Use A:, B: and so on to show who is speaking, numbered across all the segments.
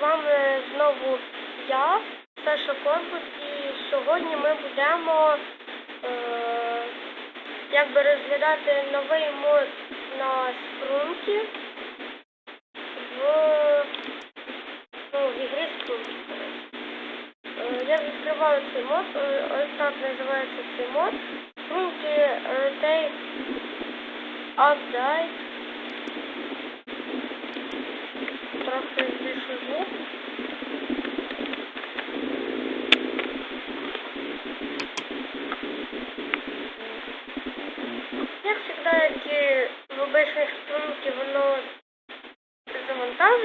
A: з вами е, знову я, Саша Корпус, і сьогодні ми будемо е, якби розглядати новий мод на спрунки в, ну, в ігрі спрунки. Е, я відкриваю цей мод, е, ось так називається цей мод. Спрунки Rotate е, Update. Трохи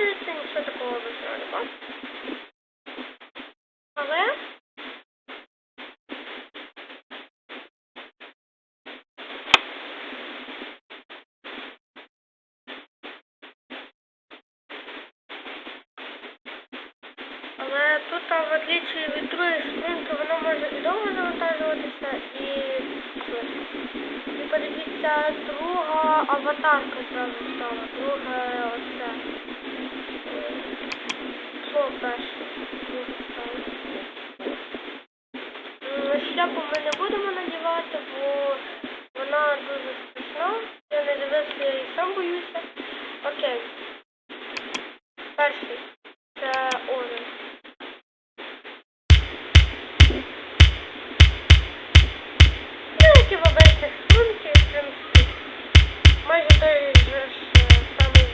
A: здається, нічого такого виправлювати. Але... Але тут, в отличие від другої спинки, воно може і довго завантажуватися і І подивіться друга аватарка зразу стала, друга оце. перший. Це Орен. Деякі ну, вибачте струнки, в принципі. Майже той же ж е, самий.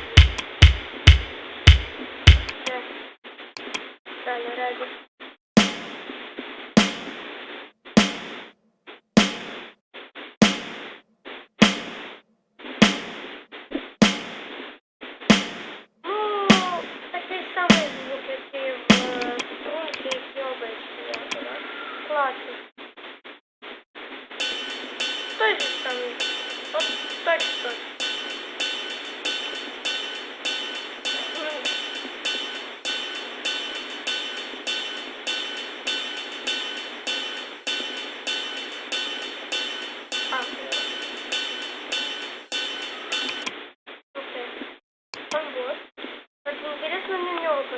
A: Е, Далі радість.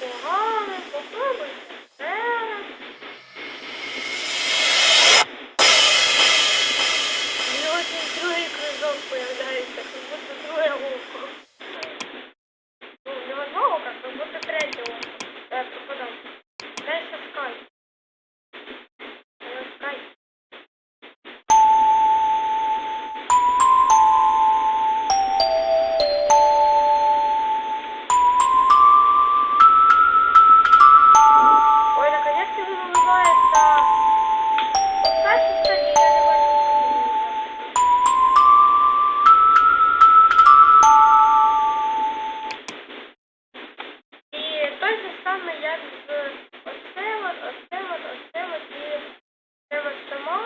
A: Погано, попробуй. Саме як з оце оце оце і це само.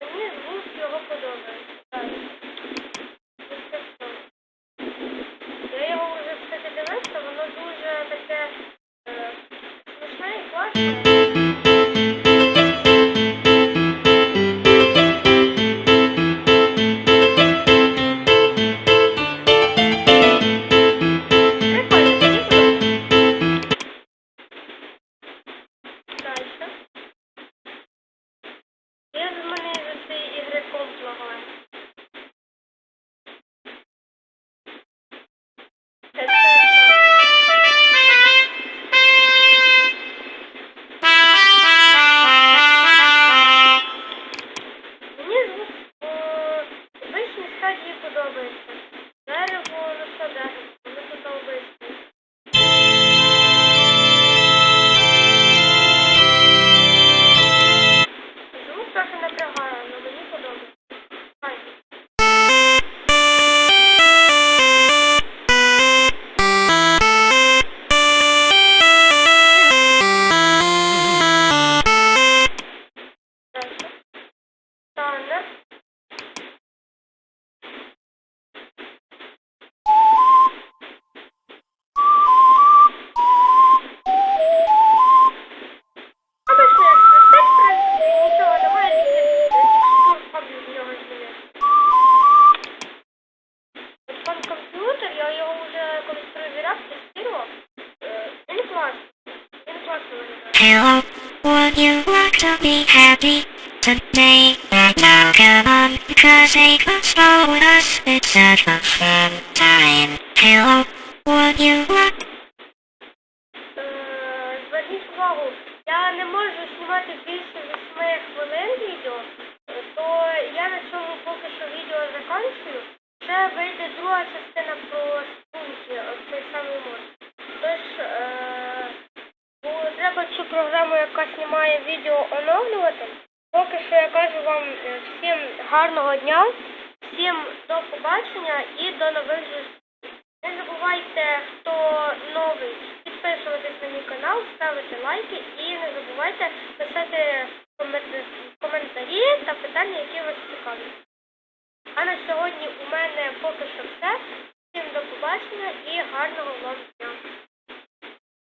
A: Мені звук його подобається. Так. Я його вже все дивився, воно дуже таке е, смішне і класне.
B: Hello, would you like to be happy today? Right now, come on, because they could slow with us. It's such a fun time. Hello, would you like
A: Е, Зверніть увагу, я не можу знімати більше 8 хвилин відео, е, то я на цьому поки що відео закінчую. Ще вийде друга частина про спунки, цей самий мод. Тож, е, бо треба цю програму, яка знімає відео, оновлювати. Поки що я кажу вам е, всім гарного дня, всім до побачення і до нових зустрічей. Не забувайте, хто новий, підписуватись на мій канал, ставити лайки і не забувайте писати коментарі та питання, які вас цікавлять. А на сьогодні у мене поки що все. Всім до побачення і гарного вам дня.